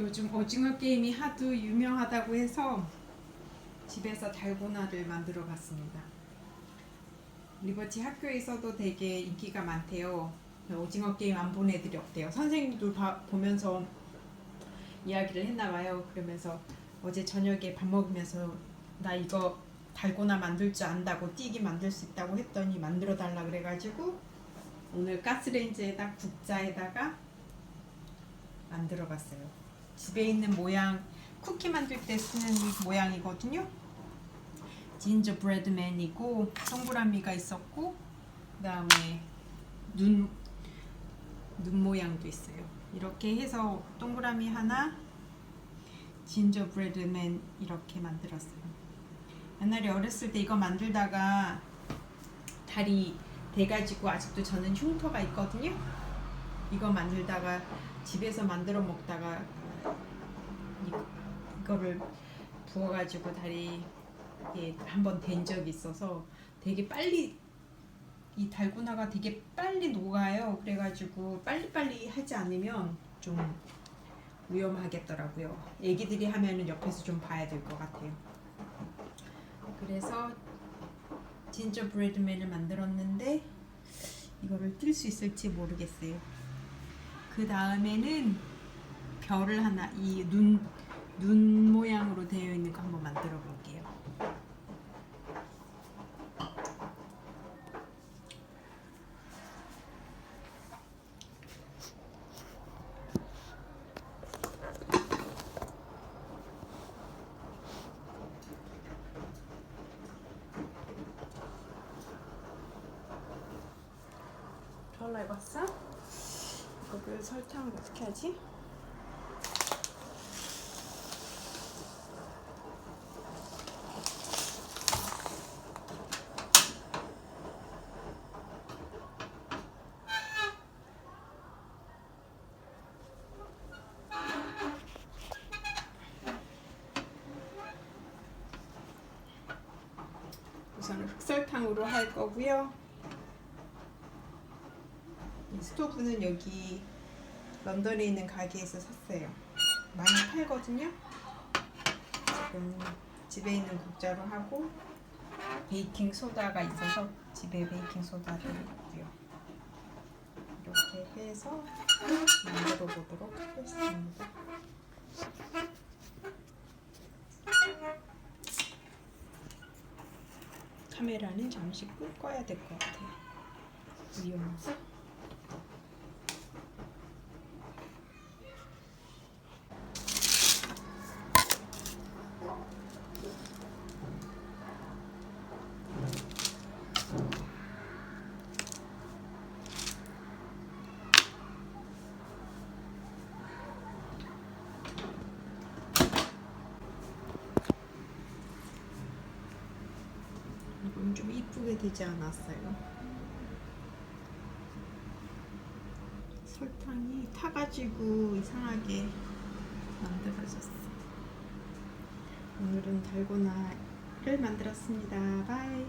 요즘 오징어 게임이 하도 유명하다고 해서 집에서 달고나를 만들어 봤습니다. 리버치 학교에서도 되게 인기가 많대요. 오징어 게임 안본 애들이 없대요. 선생님도 봐- 보면서 이야기를 했나 봐요. 그러면서 어제 저녁에 밥 먹으면서 나 이거 달고나 만들 줄 안다고 띠기 만들 수 있다고 했더니 만들어 달라 그래가지고 오늘 가스레인지에다 국자에다가 만들어 봤어요. 집에 있는 모양 쿠키 만들 때 쓰는 이 모양이거든요. 진저 브레드맨이고 동그라미가 있었고 그다음에 눈, 눈 모양도 있어요. 이렇게 해서 동그라미 하나 진저 브레드맨 이렇게 만들었어요. 옛날에 어렸을 때 이거 만들다가 다리 돼가지고 아직도 저는 흉터가 있거든요. 이거 만들다가 집에서 만들어 먹다가 이, 이거를 부어가지고 다리에 한번 댄 적이 있어서 되게 빨리 이 달고나가 되게 빨리 녹아요. 그래가지고 빨리빨리 하지 않으면 좀 위험하겠더라고요. 애기들이 하면은 옆에서 좀 봐야 될 것 같아요. 그래서 진저 브레드맨을 만들었는데 이거를 뜰 수 있을지 모르겠어요. 그 다음에는 별을 하나 이 눈 눈 모양으로 되어 있는 거 한번 만들어 볼게요. 별 해봤어? 이거를 설탕을 어떻게 하지? 우선 흑설탕으로 할 거고요. 이 스토브는 여기 런던에 있는 가게에서 샀어요. 많이 팔거든요. 지금 집에 있는 국자로 하고 베이킹 소다가 있어서 집에 베이킹 소다를 있고요. 이렇게 해서 만들어 보도록 하겠습니다. 카메라는 잠시 끌 꺼야 될 것 같아요. 위험해서. 좀 이쁘게 되지 않았어요. 설탕이 타가지고 이상하게 만들어졌어. 오늘은 달고나를 만들었습니다. 바이.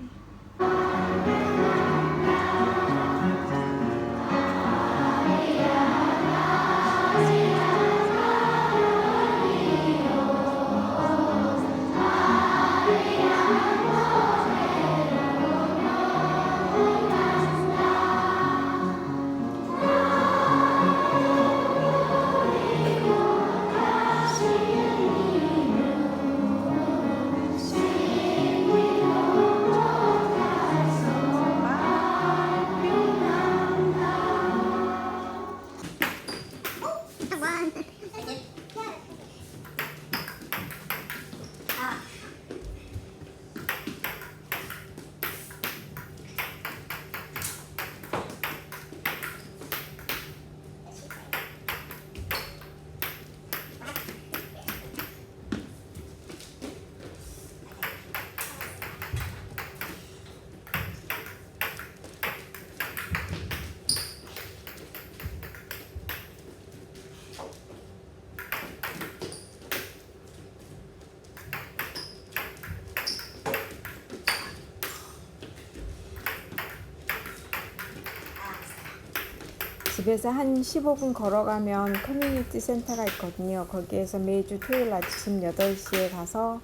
집에서 한 15분 걸어가면 커뮤니티 센터가 있거든요. 거기에서 매주 토요일 아침 8시에 가서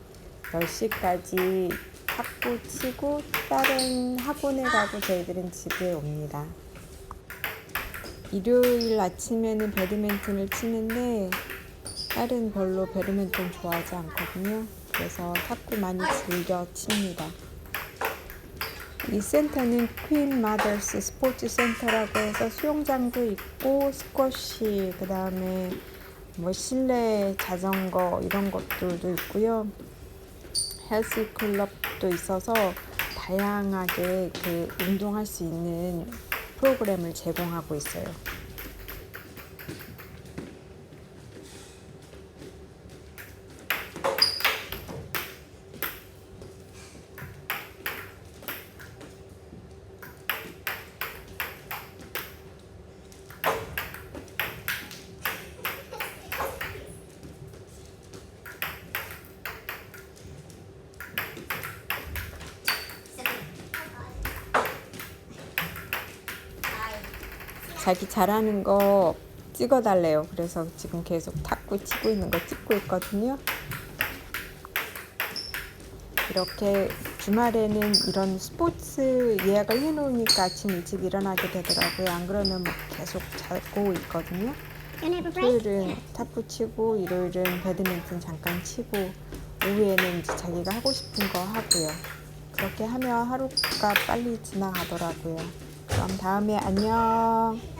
10시까지 탁구 치고 다른 학원에 가고 저희들은 집에 옵니다. 일요일 아침에는 배드민턴을 치는데 딸은 별로 배드민턴 좋아하지 않거든요. 그래서 탁구 많이 즐겨 칩니다. 이 센터는 퀸 마더스 스포츠 센터라고 해서 수영장도 있고 스쿼시 그 다음에 뭐 실내 자전거 이런 것들도 있고요. 헬스 클럽도 있어서 다양하게 그 운동할 수 있는 프로그램을 제공하고 있어요. 자기 잘하는 거 찍어달래요. 그래서 지금 계속 탁구 치고 있는 거 찍고 있거든요. 이렇게 주말에는 이런 스포츠 예약을 해놓으니까 아침 일찍 일어나게 되더라고요. 안 그러면 뭐 계속 자고 있거든요. 토요일은 탁구 치고 일요일은 배드민턴 잠깐 치고 오후에는 이제 자기가 하고 싶은 거 하고요. 그렇게 하면 하루가 빨리 지나가더라고요. 그럼 다음에 안녕.